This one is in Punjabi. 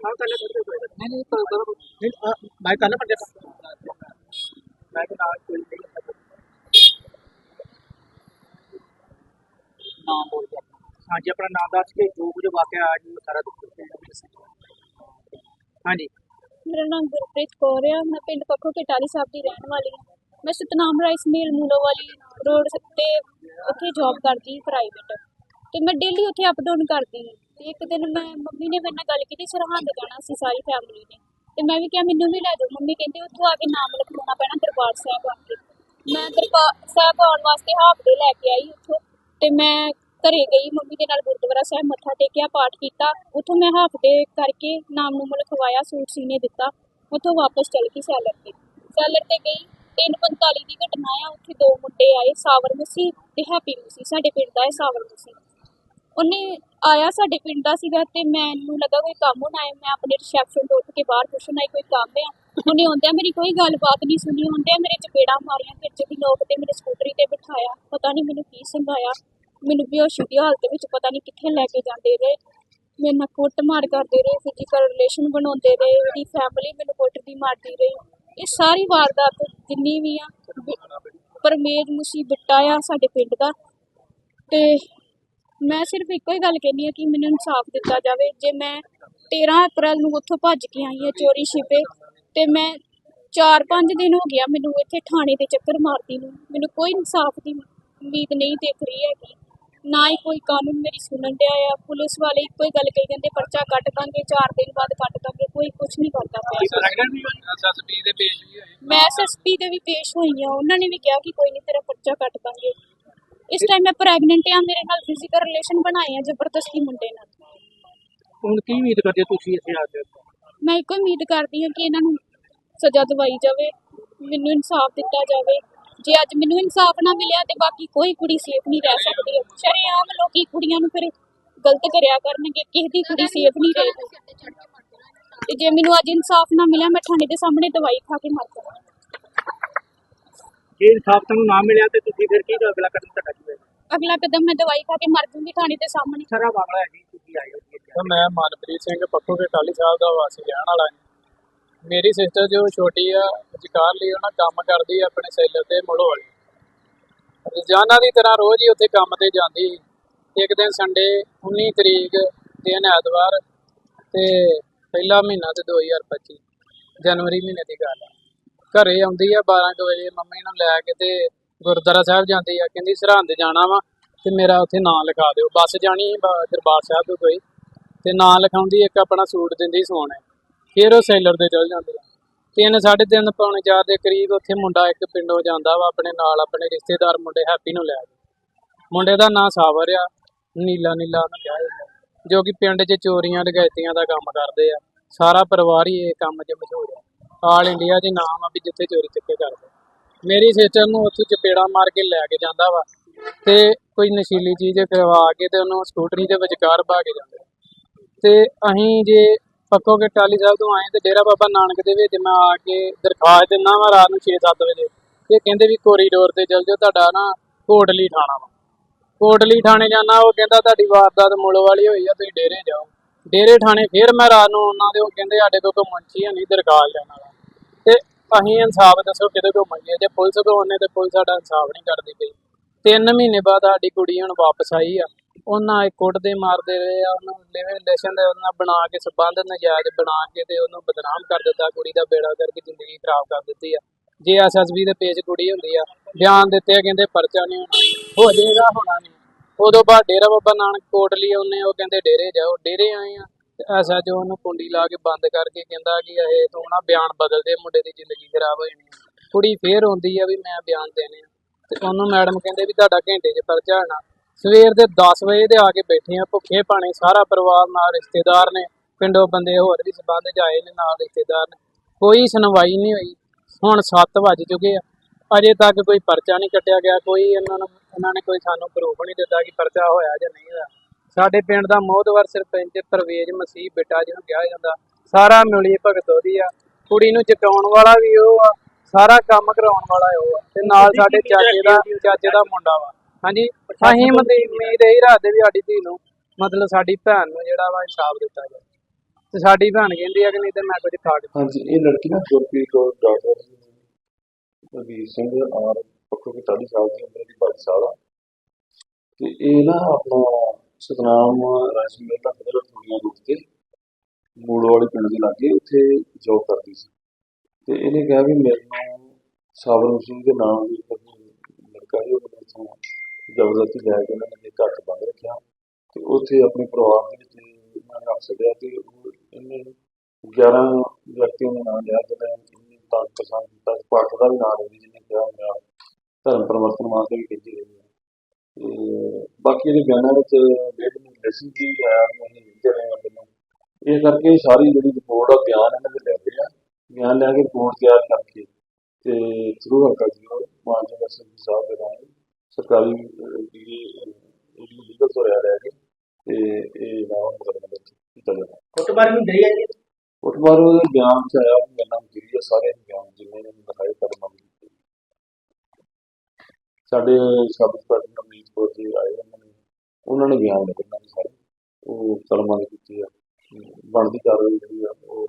ਹਾਂ ਕੱਲ ਕਰਦੇ ਕੋਈ ਨਹੀਂ ਨਹੀਂ ਕਰ ਕਰ ਨਹੀਂ ਮੈਂ ਕੱਲ ਪੱਜੇ ਮੈਂ ਕਿ ਨਾਲ ਕੋਈ ਨਹੀਂ ਨਾਮ ਬੋਲ ਗਿਆ ਹਾਂਜੀ, ਆਪਣਾ ਨਾਮ ਦੱਸ ਕੇ ਜੋ ਕੁਝ ਵਾਕਿਆ ਅੱਜ ਸਾਰਾ ਕੁਝ ਹਾਂਜੀ। ਮੇਰਾ ਨਾਮ ਗੁਰਪ੍ਰੀਤ ਕੌਰ ਆ, ਮੈਂ ਪਿੰਡ ਪੱਖੋ ਕਟਾਰੀ ਸਾਹਿਬ ਦੀ ਰਹਿਣ ਵਾਲੀ ਹਾਂ। ਮੈਂ ਸਤਨਾਮ ਰਾਈਸ ਮਿਲ ਮੂਲੋ ਵਾਲੀ ਰੋਡ ਤੇ ਉੱਥੇ ਜੌਬ ਕਰਦੀ ਪ੍ਰਾਈਵੇਟ ਤੇ ਮੈਂ ਡੇਲੀ ਉੱਥੇ ਅਪ ਡਾਊਨ ਕਰਦੀ ਹਾਂ। ਤੇ ਇੱਕ ਦਿਨ ਮੈਂ ਮੰਮੀ ਨੇ ਮੇਰੇ ਨਾਲ ਗੱਲ ਕੀਤੀ, ਸਰਹੰਦ ਜਾਣਾ ਸੀ ਸਾਰੀ ਫੈਮਿਲੀ ਨੇ। ਤੇ ਮੈਂ ਵੀ ਕਿਹਾ, ਮੈਨੂੰ ਵੀ ਲੈ ਜਾਓ। ਮੰਮੀ ਕਹਿੰਦੇ, ਉੱਥੋਂ ਆ ਕੇ ਨਾਮ ਲਿਖਵਾਉਣਾ ਪੈਣਾ ਦਰਬਾਰ ਸਾਹਿਬ ਆ ਕੇ। ਮੈਂ ਦਰਬਾਰ ਸਾਹਿਬ ਆਉਣ ਵਾਸਤੇ ਹਾਫ ਡੇ ਲੈ ਕੇ ਆਈ ਉੱਥੋਂ। ਤੇ ਮੈਂ ਘਰੇ ਗਈ, ਮੰਮੀ ਦੇ ਨਾਲ ਗੁਰਦੁਆਰਾ ਸਾਹਿਬ ਮੱਥਾ ਟੇਕਿਆ, ਪਾਠ ਕੀਤਾ। ਉੱਥੋਂ ਮੈਂ ਹਾਫ ਡੇ ਕਰਕੇ ਨਾਮ ਨੂੰ ਲਿਖਵਾਇਆ, ਸੂਟ ਸੀਨੇ ਦਿੱਤਾ। ਉੱਥੋਂ ਵਾਪਸ ਚਲ ਗਈ ਸੈਲਰ ਤੇ। ਸੈਲਰ ਤੇ ਗਈ 3:45 ਦੀ ਘਟਨਾ ਆ। ਉੱਥੇ ਦੋ ਮੁੰਡੇ ਆਏ, ਸਾਵਰ ਮਸੀ ਤੇ ਹੈਪੀ ਮਸੀ ਸਾਡੇ ਪਿੰਡ ਦਾ ਹੈ ਸਾਵਰ ਮਸੀ ਉਹਨੇ ਆਇਆ ਸਾਡੇ ਪਿੰਡ ਦਾ ਸੀਗਾ ਤੇ ਮੈਨੂੰ ਲੱਗਾ ਕੋਈ ਕੰਮ ਹੋਣਾ ਹੈ, ਮੈਂ ਆਪਣੇ ਰਿਸੈਪਸ਼ਨ ਤੋਂ ਉੱਠ ਕੇ ਬਾਹਰ ਪੁੱਛਣ ਆਈ ਕੋਈ ਕੰਮ ਆ ਉਹਨੇ ਆਉਂਦਿਆਂ ਮੇਰੀ ਕੋਈ ਗੱਲਬਾਤ ਨਹੀਂ ਸੁਣੀ ਹੁੰਦਿਆਂ ਮੇਰੇ ਚਪੇੜਾਂ ਮਾਰੀਆਂ, ਫਿਰ ਦੀ ਲੋਕ ਤੇ ਮੇਰੇ ਸਕੂਟਰੀ ਤੇ ਬਿਠਾਇਆ, ਪਤਾ ਨਹੀਂ ਮੈਨੂੰ ਕੀ ਸੰਭਾਇਆ ਮੈਨੂੰ ਬੇਹੋਸ਼ੀ ਦੀ ਹਾਲਤ ਵਿੱਚ ਪਤਾ ਨਹੀਂ ਕਿੱਥੇ ਲੈ ਕੇ ਜਾਂਦੇ ਰਹੇ। ਮੇਰੇ ਨਾਲ ਕੁੱਟ ਮਾਰ ਕਰਦੇ ਰਹੇ ਫਿਜ਼ੀਕਲ ਰਿਲੇਸ਼ਨ ਬਣਾਉਂਦੇ ਰਹੇ, ਮੇਰੀ ਫੈਮਿਲੀ ਮੈਨੂੰ ਕੁੱਟਦੀ ਮਾਰਦੀ ਰਹੀ। ਇਹ ਸਾਰੀ ਵਾਰਦਾਤ ਜਿੰਨੀ ਵੀ ਆ ਬਿ- ਪਰਮੇਜ ਮੁਸੀ ਬਿੱਟਾ ਆ ਸਾਡੇ ਪਿੰਡ ਦਾ। ਤੇ ਮੈਂ ਸਿਰਫ ਇੱਕੋ ਹੀ ਗੱਲ ਕਹਿੰਦੀ ਆ ਕਿ ਮੈਨੂੰ ਇਨਸਾਫ ਦਿੱਤਾ ਜਾਵੇ। ਜੇ ਮੈਂ 13 ਅਪ੍ਰੈਲ ਨੂੰ ਉੱਥੋਂ ਭੱਜ ਕੇ ਆਈ ਆ ਚੋਰੀ ਛਿਪੇ ਤੇ ਮੈਂ 4-5 ਦਿਨ ਹੋ ਗਿਆ ਮੈਨੂੰ ਇੱਥੇ ਥਾਣੇ ਦੇ ਚੱਕਰ ਮਾਰਦੀ ਨੂੰ। ਮੈਨੂੰ ਕੋਈ ਇਨਸਾਫ ਦੀ ਉਮੀਦ ਨਹੀਂ ਦਿਖ ਰਹੀ ਹੈਗੀ। ਨਾ ਹੀ ਕੋਈ ਕਾਨੂੰਨ ਮੇਰੀ ਸੁਣਨ ਡਿਆ ਆ। ਪੁਲਿਸ ਵਾਲੇ ਇੱਕੋ ਹੀ ਗੱਲ ਕਹੀ ਜਾਂਦੇ ਪਰਚਾ ਕੱਟ ਦਾਂਗੇ 4 ਦਿਨ ਬਾਅਦ ਕੱਟ ਦਾਂਗੇ ਕੋਈ ਕੁਝ ਨਹੀਂ ਕਰਦਾ ਪਿਆ। ਮੈਂ ਐਸਐਸਪੀ ਦੇ ਵੀ ਪੇਸ਼ ਹੋਈ ਆ। ਉਹਨਾਂ ਨੇ ਵੀ ਕਿਹਾ ਕਿ ਕੋਈ ਨਹੀਂ ਤੇਰਾ ਪਰਚਾ ਕੱਟ ਦਾਂਗੇ। ਇਸ ਟਾਈਮ ਮੈਂ ਪ੍ਰੈਗਨੈਂਟ ਆ ਮੇਰੇ ਨਾਲ ਫਿਜ਼ੀਕਲ ਰਿਲੇਸ਼ਨ ਬਣਾਏ ਆ ਜ਼ਬਰਦਸਤੀ ਮੁੰਡੇ ਨਾਲ। ਹੁਣ ਕੀ ਉਮੀਦ ਕਰਦੇ ਹੋ ਤੁਸੀਂ ਇੱਥੇ ਆ ਕੇ? ਮੈਂ ਇੱਕੋ ਉਮੀਦ ਕਰਦੀ ਹਾਂ ਕਿ ਇਹਨਾਂ ਨੂੰ ਸਜ਼ਾ ਦਿਵਾਈ ਜਾਵੇ ਮੈਨੂੰ ਇਨਸਾਫ ਦਿੱਤਾ ਜਾਵੇ। ਜੇ ਅੱਜ ਮੈਨੂੰ ਇਨਸਾਫ ਨਾ ਮਿਲਿਆ ਤੇ ਬਾਕੀ ਕੋਈ ਕੁੜੀ ਸੇਫ ਨਹੀਂ ਰਹਿ ਸਕਦੀ। ਸ਼ਰੇਆਮ ਲੋਕੀ ਕੁੜੀਆਂ ਨੂੰ ਫਿਰ ਗਲਤ ਕਰਿਆ ਕਰਨਗੇ ਕਿਸੇ ਦੀ ਕੁੜੀ ਸੇਫ ਨਹੀਂ ਰਹੇਗੀ। ਤੇ ਜੇ ਮੈਨੂੰ ਅੱਜ ਇਨਸਾਫ ਨਾ ਮਿਲਿਆ ਮੈਂ ਥਾਣੇ ਦੇ ਸਾਹਮਣੇ ਦਵਾਈ ਖਾ ਕੇ ਮਰ ਜਾਵਾਂਗੀ ਜੇ ਇਨਸਾਫ ਤੁਹਾਨੂੰ ਨਾ ਮਿਲਿਆ ਤੇ ਤੁਸੀਂ ਫਿਰ ਕੀ ਅਗਲਾ ਕਦਮ ਤੁਹਾਡਾ ਕੀ ਹੋਏਗਾ? ਅਗਲਾ ਕਦਮ ਮੈਂ ਦਵਾਈ ਖਾ ਕੇ ਮਰ ਜੂੰਗੀ ਥਾਣੇ ਦੇ ਸਾਹਮਣੇ। ਸਾਰਾ ਮਾਮਲਾ ਹੈ ਜੀ ਤੁਸੀਂ ਆਏ ਹੋ ਜੀ ਇੱਥੇ। ਤਾਂ ਮੈਂ ਮਨਪ੍ਰੀਤ ਸਿੰਘ ਪੱਖੋ ਕੇ ਟਾਲੀ ਸਾਹਿਬ ਦਾ ਵਾਸੀ ਰਹਿਣ ਵਾਲਾ ਹਾਂ ਮੇਰੀ ਸਿਸਟਰ ਜੋ ਛੋਟੀ ਆ ਜਕਾਰ ਲਈ ਉਹਨਾਂ ਕੰਮ ਕਰਦੀ ਆ ਆਪਣੇ ਸੈਲਰ ਤੇ ਮੁੜੋ ਵਾਲੀ। ਰੋਜ਼ਾਨਾ ਦੀ ਤਰ੍ਹਾਂ ਰੋਜ਼ ਹੀ ਉੱਥੇ ਕੰਮ ਤੇ ਜਾਂਦੀ। ਸੀ। ਇੱਕ ਦਿਨ ਸੰਡੇ 19 ਤਰੀਕ ਦਿਨ ਐਤਵਾਰ ਤੇ ਪਹਿਲਾ ਮਹੀਨਾ ਤੇ 2025 ਜਨਵਰੀ ਮਹੀਨੇ ਦੀ ਗੱਲ ਆ। ਘਰੇ ਆਉਂਦੀ ਆ 12 ਕੁ ਵਜੇ ਮੰਮੀ ਨੂੰ ਲੈ ਕੇ ਤੇ ਗੁਰਦੁਆਰਾ ਸਾਹਿਬ ਜਾਂਦੀ ਆ, ਕਹਿੰਦੀ ਸਰਹੰਦ ਜਾਣਾ ਵਾ ਤੇ ਮੇਰਾ ਉੱਥੇ ਨਾਂ ਲਿਖਾ ਦਿਓ। ਬੱਸ ਜਾਣੀ ਦਰਬਾਰ ਸਾਹਿਬ ਤੋਂ ਕੋਈ। ਤੇ ਨਾਂ ਲਿਖਾਉਂਦੀ, ਇੱਕ ਆਪਣਾ ਸੂਟ ਦਿੰਦੀ ਸੋਨੇ ਫਿਰ ਉਹ ਸੈਲਰ ਦੇ ਚਲ ਜਾਂਦੇ ਆ। ਤਿੰਨ ਸਾਢੇ ਤਿੰਨ ਪੌਣੇ ਚਾਰ ਦੇ ਕਰੀਬ ਉੱਥੇ ਮੁੰਡਾ ਇੱਕ ਪਿੰਡੋਂ ਜਾਂਦਾ ਵਾ, ਆਪਣੇ ਨਾਲ ਆਪਣੇ ਰਿਸ਼ਤੇਦਾਰ ਮੁੰਡੇ ਹੈਪੀ ਨੂੰ ਲੈ ਕੇ। ਮੁੰਡੇ ਦਾ ਨਾਂ ਸਾਵਰ ਆ, ਨੀਲਾ ਨੀਲਾ ਉਹਨੂੰ ਕਿਹਾ ਜਾਂਦਾ। ਜੋ ਕਿ ਪਿੰਡ 'ਚ ਚੋਰੀਆਂ, ਡਕੈਤੀਆਂ ਦਾ ਕੰਮ ਕਰਦੇ ਆ। ਸਾਰਾ ਪਰਿਵਾਰ ਹੀ ਇਹ ਕੰਮ 'ਚ ਮਸ਼ਹੂਰ ਆ। ਆਲ ਇੰਡੀਆ 'ਚ ਨਾਮ ਆ ਵੀ ਜਿੱਥੇ ਚੋਰੀ ਚੱਕੇ ਕਰਦੇ। ਮੇਰੀ ਸਿਸਟਰ ਨੂੰ ਉੱਥੋਂ ਚਪੇੜਾ ਮਾਰ ਕੇ ਲੈ ਕੇ ਜਾਂਦਾ ਵਾ ਤੇ ਕੋਈ ਨਸ਼ੀਲੀ ਚੀਜ਼ ਕਰਵਾ ਕੇ ਤੇ ਉਹਨੂੰ ਸਕੂਟਰੀ ਦੇ ਵਿਚਕਾਰ ਬਾ ਕੇ ਜਾਂਦੇ। ਤੇ ਅਸੀਂ ਜੇ ਪੱਕੋ ਕੇ ਟਾਲੀ ਸਾਹਿਬ ਤੋਂ ਆਏ ਤੇ ਡੇਰਾ ਬਾਬਾ ਨਾਨਕ ਦੇ ਵਿੱਚ ਮੈਂ ਆ ਕੇ ਦਰਖਾਸਤ ਦਿੰਦਾ ਵਾ ਰਾਤ ਨੂੰ 6-7 ਵਜੇ। ਤੇ ਕਹਿੰਦੇ ਵੀ ਕੋਰੀਡੋਰ ਤੇ ਚਲ ਜਾਓ, ਤੁਹਾਡਾ ਨਾ ਕੋਟਲੀ ਥਾਣਾ ਵਾ। ਕੋਟਲੀ ਥਾਣੇ ਜਾਣਾ, ਉਹ ਕਹਿੰਦਾ ਤੁਹਾਡੀ ਵਾਰਦਾਤ ਮੁੱਲ ਵਾਲੀ ਹੋਈ ਆ, ਤੁਸੀਂ ਡੇਰੇ ਜਾਓ। ਡੇਰੇ ਥਾਣੇ ਫਿਰ ਮੈਂ ਰਾਤ ਨੂੰ ਉਹਨਾਂ ਦੇ ਉਹ ਕਹਿੰਦੇ ਸਾਡੇ ਕੋਲ ਕੋਈ ਮੁੰਚੀ ਹੈ ਨਹੀਂ, ਦਰਖਾਸਤ ਲੈਣ ਵਾਲਾ। ਤੇ ਅਸੀਂ ਇਨਸਾਫ ਦੱਸੋ ਕਿਹਦੇ ਕੋਲ ਮੰਗੀਏ? ਜੇ ਪੁਲਿਸ ਕੋਲ ਉਹਨੇ ਤੇ ਪੁਲਿਸ ਸਾਡਾ ਇਨਸਾਫ ਨਹੀਂ ਕਰਦੀ ਪਈ। ਤਿੰਨ ਮਹੀਨੇ ਬਾਅਦ ਸਾਡੀ ਕੁੜੀ ਹੁਣ ਵਾਪਸ ਆਈ ਆ। ਉਹਨਾਂ ਇਹ ਕੁੱਟਦੇ ਮਾਰਦੇ ਰਹੇ ਆ ਉਹਨੂੰ ਲਿਵਿੰਗ ਰਿਲੇਸ਼ਨ ਦੇ ਉਹਨਾਂ ਬਣਾ ਕੇ ਸਬੰਧ ਨਜਾਇਜ਼ ਬਣਾ ਕੇ ਤੇ ਉਹਨੂੰ ਬਦਨਾਮ ਕਰ ਦਿੱਤਾ ਕੁੜੀ ਦਾ ਬੇੜਾ ਕਰਕੇ ਜ਼ਿੰਦਗੀ ਖਰਾਬ ਕਰ ਦਿੱਤੀ ਆ। ਜੇ ਐਸਐਸਬੀ ਦੇ ਪੇਜ ਕੁੜੀ ਹੁੰਦੀ ਆ ਬਿਆਨ ਦਿੱਤੇ ਆ, ਕਹਿੰਦੇ ਪਰਚਾ ਨਹੀਂ ਹੋਣਾ ਹੋ ਜਾਏਗਾ ਹੋਣਾ ਨਹੀਂ। ਉਦੋਂ ਬਾਅਦ ਡੇਰਾ ਬਾਬਾ ਨਾਨਕ ਕੋਟਲੀ ਉਹਨੇ ਉਹ ਕਹਿੰਦੇ ਡੇਰੇ ਜਾਓ। ਡੇਰੇ ਆਏ ਆ ਤੇ ਐਸਾ ਕੁੰਡੀ ਲਾ ਕੇ ਬੰਦ ਕਰਕੇ ਕਹਿੰਦਾ ਕਿ ਇਹ ਤੂੰ ਨਾ ਬਿਆਨ ਬਦਲ ਦੇ, ਮੁੰਡੇ ਦੀ ਜ਼ਿੰਦਗੀ ਖਰਾਬ ਹੋ ਜਾਣੀ ਆ। ਕੁੜੀ ਫੇਰ ਹੁੰਦੀ ਆ ਵੀ ਮੈਂ ਬਿਆਨ ਦੇਣੇ ਆ। ਤੇ ਉਹਨੂੰ ਮੈਡਮ ਕਹਿੰਦੇ ਵੀ ਤੁਹਾਡਾ ਘੰਟੇ 'ਚ ਪਰਚਾ ਹੋਣਾ ਸਵੇਰ ਦੇ 10 ਵਜੇ ਦੇ ਆ ਕੇ ਬੈਠੇ ਆ, ਭੁੱਖੇ ਪਾਣੇ ਸਾਰਾ ਪਰਿਵਾਰ ਨਾਲ ਰਿਸ਼ਤੇਦਾਰ ਨੇ, ਪਿੰਡੋਂ ਬੰਦੇ ਹੋਰ ਵੀ ਸਬੰਧ 'ਚ ਆਏ ਨੇ ਨਾਲ ਰਿਸ਼ਤੇਦਾਰ ਨੇ। ਕੋਈ ਸੁਣਵਾਈ ਨਹੀਂ ਹੋਈ। ਹੁਣ 7 ਵੱਜ ਚੁੱਕੇ ਆ। ਅਜੇ ਤੱਕ ਕੋਈ ਪਰਚਾ ਨਹੀਂ ਕੱਟਿਆ ਗਿਆ, ਕੋਈ ਇਹਨਾਂ ਨੂੰ, ਇਹਨਾਂ ਨੇ ਕੋਈ ਸਾਨੂੰ ਪ੍ਰੂਫ ਨਹੀਂ ਦਿੱਤਾ ਕਿ ਪਰਚਾ ਹੋਇਆ ਜਾਂ ਨਹੀਂ ਹੋਇਆ। ਸਾਡੇ ਪਿੰਡ ਦਾ ਮੋਹਦਵਰ ਸਰਪੰਚ ਪ੍ਰਵੇਜ ਮਸੀਹ ਬੇਟਾ ਜਿਹਨੂੰ ਕਿਹਾ ਜਾਂਦਾ ਸਾਰਾ ਮਿਲੀ ਭਗਤ ਉਹਦੀ ਆ। ਕੁੜੀ ਨੂੰ ਜਟਾਉਣ ਵਾਲਾ ਵੀ ਉਹ ਆ ਸਾਰਾ ਕੰਮ ਕਰਾਉਣ ਵਾਲਾ ਉਹ ਆ। ਤੇ ਨਾਲ ਸਾਡੇ ਚਾਚੇ ਦਾ ਚਾਚੇ ਦਾ ਮੁੰਡਾ ਵਾ। ਹਾਂਜੀ ਅਸੀਂ ਮਤਲਬ ਉਮੀਦ ਇਹੀ ਰੱਖਦੇ ਵੀ ਸਾਡੀ ਧੀ ਨੂੰ ਮਤਲਬ ਸਾਡੀ ਭੈਣ ਨੂੰ ਜਿਹੜਾ ਵਾ ਇਨਸਾਫ ਦਿੱਤਾ ਜਾਵੇ। ਤੇ ਸਾਡੀ ਭੈਣ ਕਹਿੰਦੀ ਆ ਕਿ ਨਹੀਂ ਤੇ ਮੈਂ ਕੁਝ ਖਾ ਕੇ ਹਾਂਜੀ ਇਹ ਲੜਕੀ ਨਾ ਗੁਰਪ੍ਰੀਤ ਕੌਰ ਡਾਕਟਰ ਰਵੀਰ ਸਿੰਘ ਔਰ ਪੱਖੋ ਕੀ 40 ਸਾਲ ਦੀ ਉਮਰ ਦੀ 22 ਸਾਲ ਆ। ਤੇ ਇਹ ਨਾ ਆਪਣਾ ਸਤਨਾਮ ਰਾਈਸ ਮੇਰਾ ਦਾ ਥੋੜੀਆਂ ਰੋਡ ਤੇ ਮੂੜ ਵਾਲੇ ਪਿੰਡ ਦੇ ਲਾਗੇ ਉੱਥੇ ਜੋਬ ਕਰਦੀ ਸੀ। ਤੇ ਇਹਨੇ ਕਿਹਾ ਵੀ ਮੇਰੇ ਨੂੰ ਸਾਵਰਨ ਸਿੰਘ ਦੇ ਨਾਮ ਦੀ ਇੱਕ ਲੜਕਾ ਸੀ ਉਹ ਮੈਨੂੰ ਜ਼ਬਰਦਸਤੀ ਲੈ ਕੇ ਉਹਨਾਂ ਨੇ ਮੇਰੇ ਘਰ ਬੰਦ ਰੱਖਿਆ ਤੇ ਉੱਥੇ ਆਪਣੇ ਪਰਿਵਾਰ ਦੇ ਵਿੱਚ ਮੈਂ ਰੱਖ ਛੱਡਿਆ ਤੇ ਉਹ ਇਹਨੇ 11 ਵਿਅਕਤੀਆਂ ਦਾ ਨਾਮ ਲਿਆ ਜਿਹਨੇ ਇਹਨੇ ਤਾਂ ਪਸੰਦ ਕੀਤਾ। ਪਾਠ ਦਾ ਵੀ ਨਾਮ ਲਈ ਜਿਹਨੇ ਕਿਹਾ ਮੇਰਾ ਧਰਮ ਪਰਿਵਰਤਨ ਵਾਸਤੇ ਵੀ ਕੀਤੀ ਗਈ ਹੈ ਤੇ ਬਾਕੀ ਇਹਦੇ ਬਿਆਨਾਂ ਵਿੱਚ ਡੇਢ ਨੂੰ ਲੈਸਨ ਕੀ ਕਿ ਅਸੀਂ ਲਿਖਦੇ ਰਹੇ ਪਹਿਲਾਂ ਇਹ ਕਰਕੇ ਸਾਰੀ ਜਿਹੜੀ ਰਿਪੋਰਟ ਆ ਬਿਆਨ ਇਹਨਾਂ ਦੇ ਲੈ ਰਹੇ ਆ। ਬਿਆਨ ਲੈ ਕੇ ਰਿਪੋਰਟ ਤਿਆਰ ਕਰਕੇ ਤੇ ਥਰੂ ਹਲਕਾ ਜੀ ਮਾਨਯੋਗ ਐਸਐਸਪੀ ਸਾਹਿਬ ਦੇ ਨਾਲ ਸਰਕਾਰੀ ਜਿਹੜੀ ਜਿਹੜੀ ਲੀਗਲ ਤੋਂ ਰਹਿ ਰਿਹਾ ਹੈ ਤੇ ਇਹ ਨਾਮ ਮੁਕਦਮਾ ਦਰਜ ਕੀਤਾ ਜਾਣਾ ਕੁੱਟਮਾਰ ਵੀ ਗਈ ਹੈ ਜੀ? ਵਾਰ ਉਹਦੇ ਬਿਆਨ ਚ ਆਇਆ ਵੀ ਮੇਰੇ ਨਾਲ ਗਿਰੀ ਆ ਸਾਰੇ ਬਿਆਨ ਜਿੰਨੇ ਨੇ ਦਿਖਾਏ ਕਰਨ ਮੰਗ ਸਾਡੇ ਸਬ ਇੰਸਪੈਕਟਰ ਨਵਨੀਤ ਆਏ ਉਹਨਾਂ ਨੇ ਉਹਨਾਂ ਨੇ ਬਿਆਨ ਲਿਖੇ ਨਾਲ ਸਾਰੇ। ਉਹ ਕਲਮਾਂ ਦੀ ਕੀਤੀ ਆ। ਬਣਦੀ ਕਾਰਵਾਈ ਜਿਹੜੀ ਆ, ਉਹ